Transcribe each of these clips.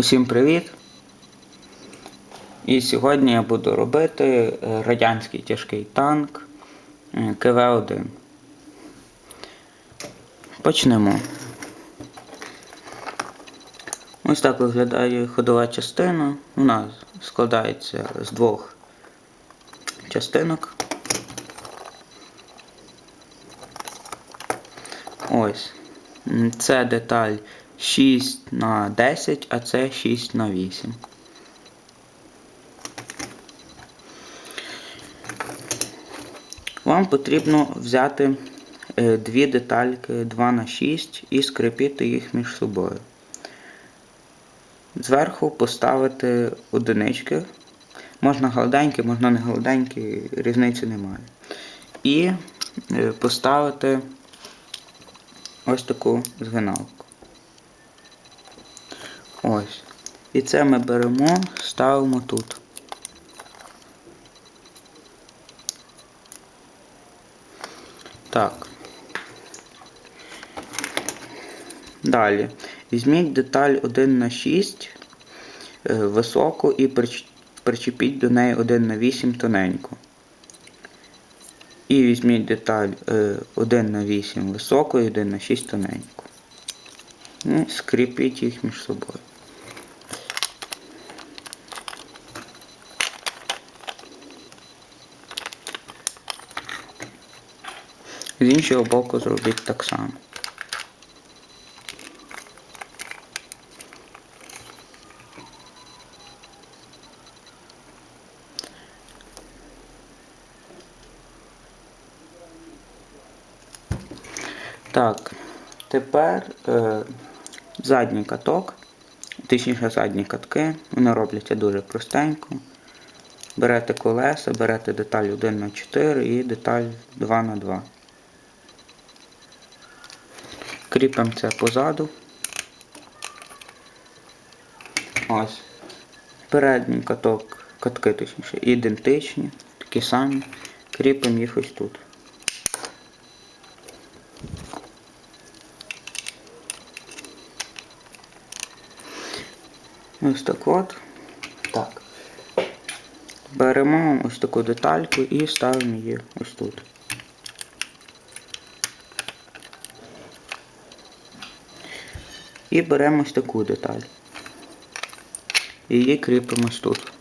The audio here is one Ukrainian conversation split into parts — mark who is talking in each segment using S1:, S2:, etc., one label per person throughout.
S1: Усім привіт! І сьогодні я буду робити е, радянський тяжкий танк е, КВ-1. Почнемо. Ось так виглядає ходова частина. У нас складається з двох частинок. Ось. Це деталь 6 на 10, а це 6 на 8. Вам потрібно взяти е, дві детальки 2 на 6 і скріпити їх між собою. Зверху поставити одинички. Можна гладенькі, можна не гладенькі, різниці немає. І е, поставити ось таку згиналку. Ось. І це ми беремо, ставимо тут. Так. Далі. Візьміть деталь 1 на 6 е, високу і причепіть до неї 1 на 8 тоненьку. І візьміть деталь е, 1 на 8 високу і 1 на 6 тоненьку. І скріпіть їх між собою. З іншого боку зробіть так само. Так, тепер е, задній каток, точніше задні катки, вони робляться дуже простенько. Берете колеса, берете деталь 1 на 4 і деталь 2 на 2. Кріпимо це позаду. Ось. Передній каток, катки точніше, ідентичні, такі самі. Кріпимо їх ось тут. Ось так от. Так. Беремо ось таку детальку і ставимо її ось тут. І беремо ось таку деталь. І її кріпимо тут.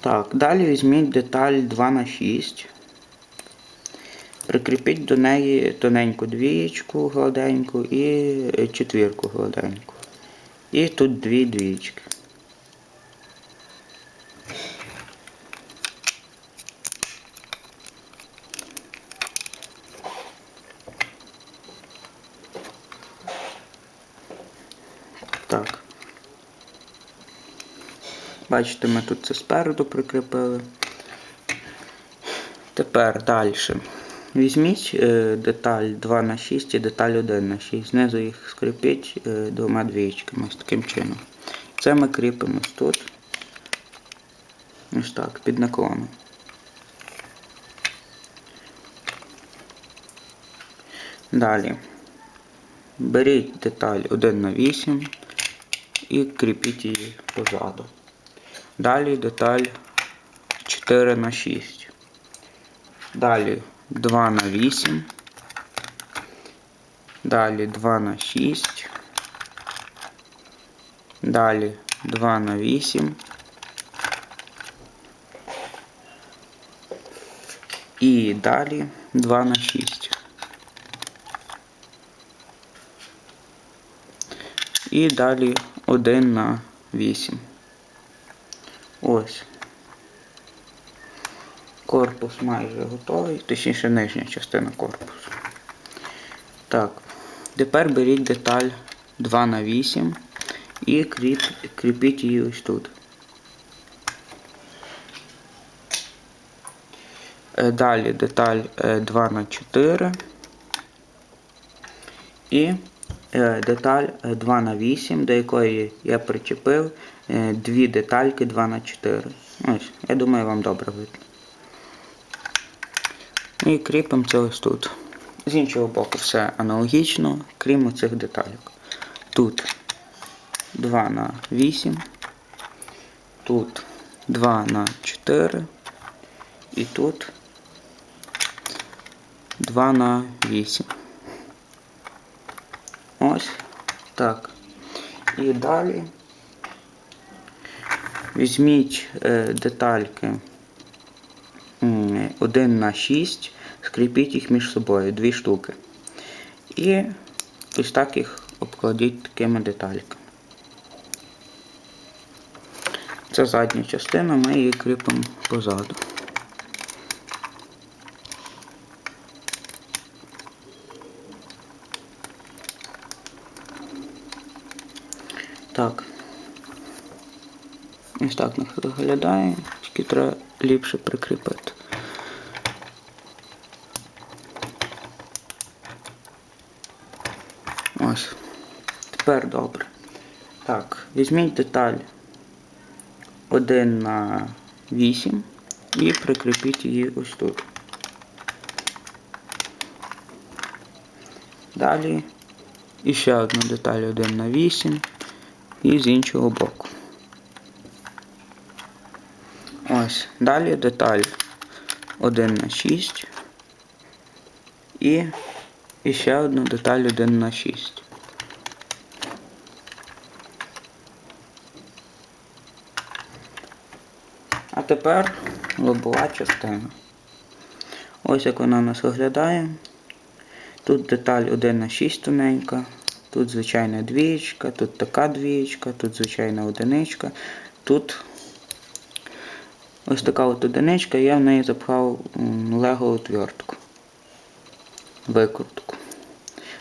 S1: Так, далі візьміть деталь 2 на 6 Прикріпіть до неї тоненьку двієчку гладеньку і четвірку гладеньку. І тут дві двічки. Так. Бачите, ми тут це спереду прикріпили. Тепер далі. Візьміть е, деталь 2 на 6 і деталь 1 на 6. Знизу їх скріпіть е, двома двічками ось таким чином. Це ми кріпимо тут. Ось так, під наклоном. Далі. Беріть деталь 1 на 8 і кріпіть її позаду. Далі деталь 4 на 6. Далі 2 на 8. Далі 2 на 6. Далі 2 на 8. І далі 2 на 6. І далі 1 на 8. Ось. Корпус майже готовий, точніше нижня частина корпусу. Так, тепер беріть деталь 2 на 8 і кріп, кріпіть її ось тут. Е, Далі деталь е, 2 на 4 і е, деталь е, 2 на 8, до якої я причепив е, дві детальки 2 на 4 Ось, я думаю, вам добре видно. І кріпимо це ось тут. З іншого боку все аналогічно, крім цих деталек. Тут 2 на 8, тут 2 на 4 і тут 2 на 8. Ось так. І далі візьміть е, детальки 1 на 6, скріпіть їх між собою, дві штуки. І ось так їх обкладіть такими детальками. Це задня частина, ми її кріпимо позаду. Так. Ось так виглядає, тільки треба ліпше прикріпити. Ось. Тепер добре. Так, візьміть деталь 1 на 8 і прикріпіть її ось тут. Далі і ще одну деталь 1 на 8 і з іншого боку. Ось. Далі деталь 1 на 6 і, і ще одну деталь 1 на 6. А тепер лобова частина. Ось як вона у нас виглядає. Тут деталь 1 на 6 тоненька, тут звичайна двієчка, тут така двієчка, тут звичайна одиничка. Тут ось така от одиничка, я в неї запхав лего отвертку. Викрутку.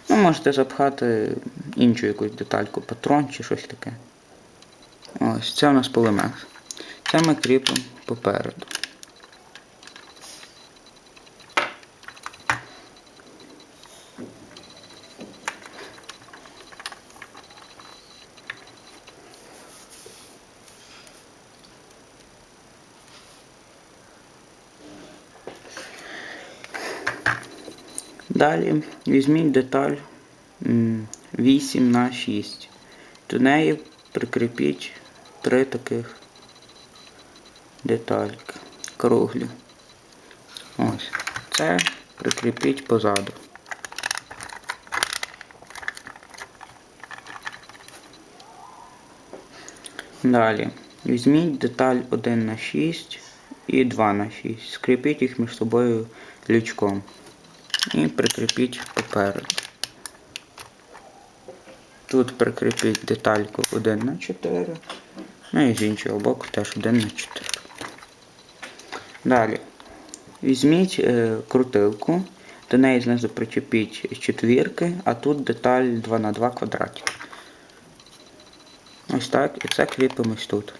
S1: Ну, можете запхати іншу якусь детальку, патрон чи щось таке. Ось, це у нас полимер. Це ми кріпимо попереду. Далі візьміть деталь 8 на 6. До неї прикріпіть три таких детальки круглі. Ось. Це прикріпіть позаду. Далі. Візьміть деталь 1 на 6 і 2 на 6. Скріпіть їх між собою лючком. І прикріпіть попереду. Тут прикріпіть детальку 1 на 4. Ну і з іншого боку теж 1 на 4. Далі. Візьміть е, крутилку, до неї знизу причепіть четвірки, а тут деталь 2 на 2 квадратів. Ось так, і це кріпимось тут.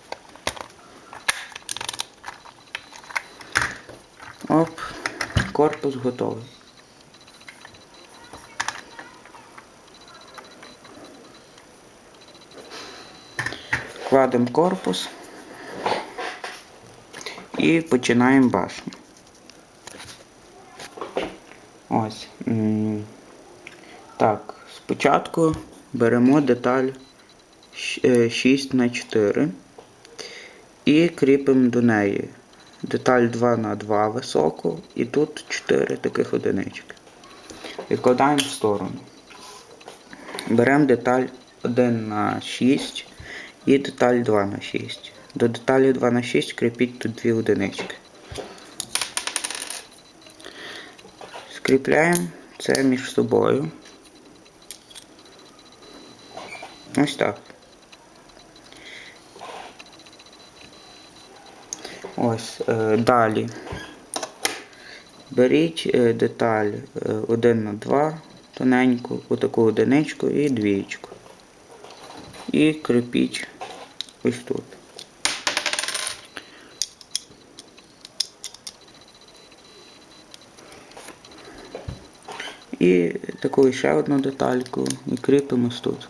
S1: Оп, корпус готовий. Кладемо корпус і починаємо башню. Ось. Так, спочатку беремо деталь 6 на 4 і кріпимо до неї деталь 2 на 2 високу і тут 4 таких одинички. Відкладаємо в сторону. Беремо деталь 1 на 6 і деталь 2 на 6. До деталі 2 на 6 кріпіть тут дві одинички. Скріпляємо це між собою. Ось так. Ось, е, далі. Беріть е, деталь е, 1 на 2 тоненьку, отаку одиничку і двієчку. І кріпіть ось тут. І таку ще одну детальку і кріпимось тут.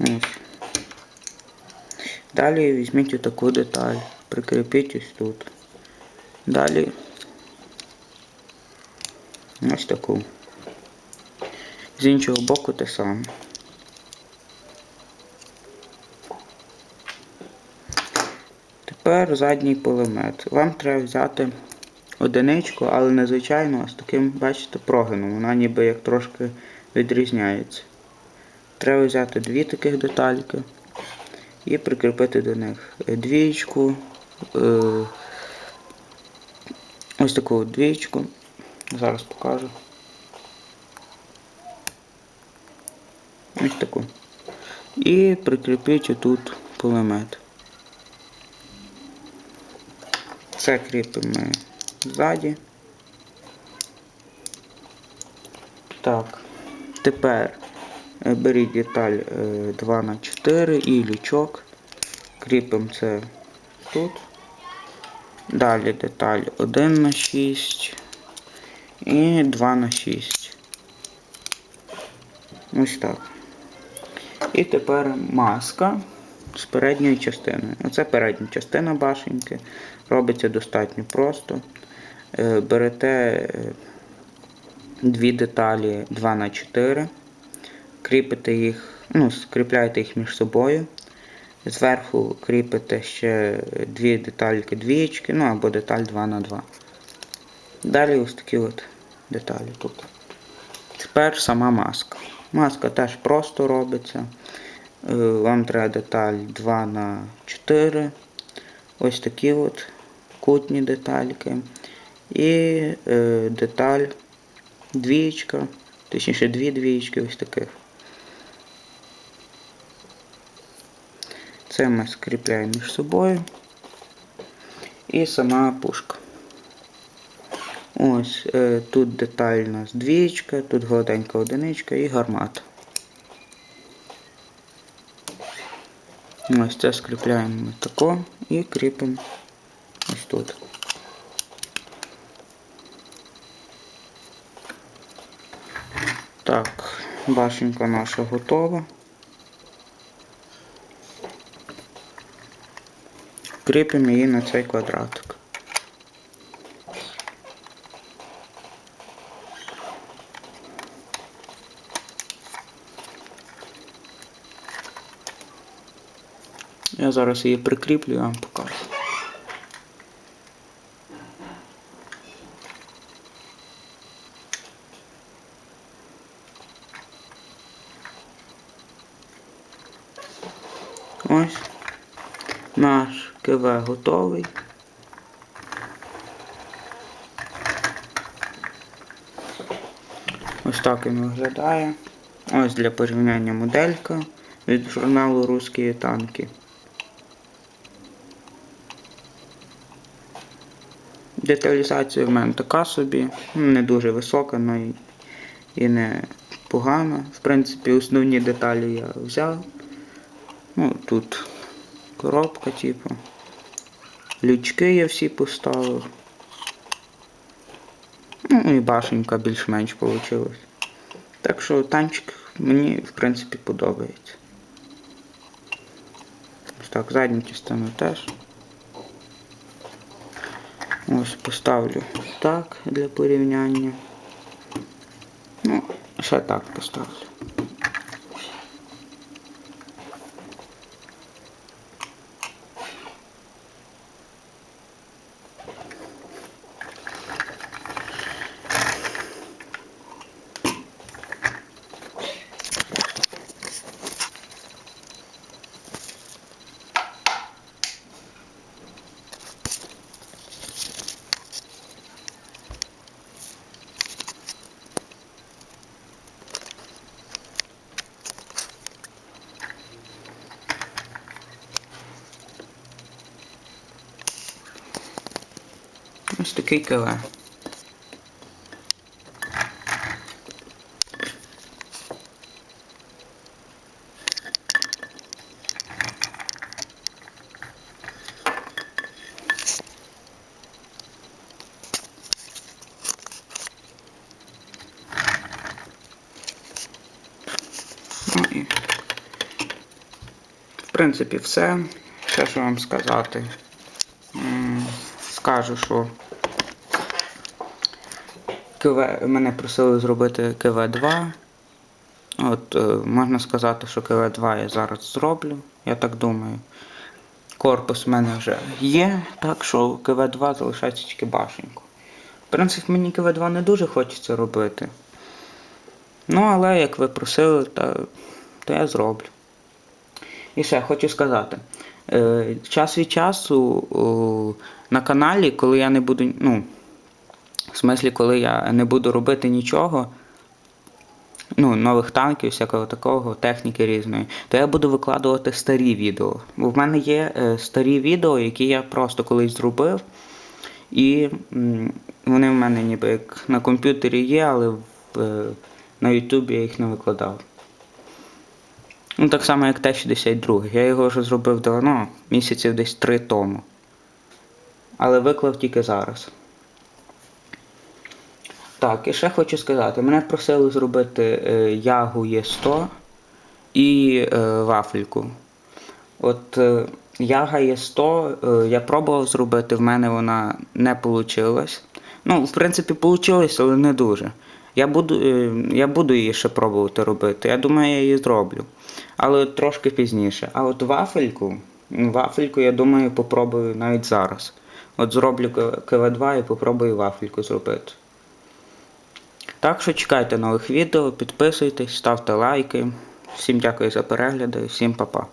S1: Ось. Далі візьміть отаку деталь, прикріпіть ось тут. Далі Ось таку. З іншого боку те саме. Тепер задній пулемет. Вам треба взяти одиничку, але не звичайно, а з таким, бачите, прогином. Вона ніби як трошки відрізняється. Треба взяти дві таких детальки і прикріпити до них двієчку, е, ось таку от двієчку. Зараз покажу. Ось таку. І прикріпіть отут пулемет. Це кріпимо ззаді. Так, тепер е, беріть деталь 2 на 4 і лючок. Кріпимо це тут. Далі деталь 1 на 6 і 2 на 6. Ось так. І тепер маска з передньою частиною. Оце передня частина башеньки. Робиться достатньо просто. Е, Берете е, дві деталі 2 на 4 кріпите їх, ну, скріпляєте їх між собою. Зверху кріпите ще дві детальки двієчки, ну або деталь 2 на 2 Далі ось такі от деталі тут. Тепер сама маска. Маска теж просто робиться. Е, Вам треба деталь 2 на 4 Ось такі от кутні детальки. І е, деталь двієчка, точніше дві двієчки ось таких. Це ми скріпляємо між собою. І сама пушка. Ось е, тут деталь у нас двієчка, тут гладенька одиничка і гармата. Ось це скріпляємо тако і кріпимо ось тут. Так, башенька наша готова. Кріпимо її на цей квадратик. Я зараз її прикріплю і вам покажу. Ось наш КВ готовий. Ось так він виглядає. Ось для порівняння моделька від журналу Русські танки. Деталізація в мене така собі, ну, не дуже висока, але і, і не погана. В принципі, основні деталі я взяв. Ну, тут коробка, типу. Лючки я всі поставив. Ну і башенька більш-менш вийшла. Так що танчик мені в принципі подобається. Ось так, задню частину теж. Ось поставлю так для порівняння. Ну, ще так поставлю. Ось такий КВ. Ну в принципі все. Ще що вам сказати. Скажу, що КВ, мене просили зробити КВ-2. От, е, можна сказати, що КВ-2 я зараз зроблю, я так думаю. Корпус в мене вже є, так що КВ-2 залишається тільки башеньку. В принципі, мені КВ-2 не дуже хочеться робити. Ну, але як ви просили, то, то я зроблю. І ще хочу сказати. Е, час від часу на каналі, коли я не буду. Ну, в смислі, коли я не буду робити нічого, ну, нових танків, всякого такого, техніки різної, то я буду викладувати старі відео. Бо в мене є е, старі відео, які я просто колись зробив. І м, вони в мене ніби як на комп'ютері є, але в, е, на Ютубі я їх не викладав. Ну, так само, як Т-62. Я його вже зробив давно, місяців десь три тому. Але виклав тільки зараз. Так, і ще хочу сказати, мене просили зробити е, ягу Є100 і е, вафельку. От е, яга Є100 е, я пробував зробити, в мене вона не вийшла. Ну, в принципі, вийшло, але не дуже. Я буду, е, я буду її ще пробувати робити. Я думаю, я її зроблю. Але трошки пізніше. А от вафельку, вафельку, я думаю, попробую навіть зараз. От зроблю КВ2 і попробую вафельку зробити. Так що чекайте нових відео, підписуйтесь, ставте лайки. Всім дякую за перегляди, всім па-па.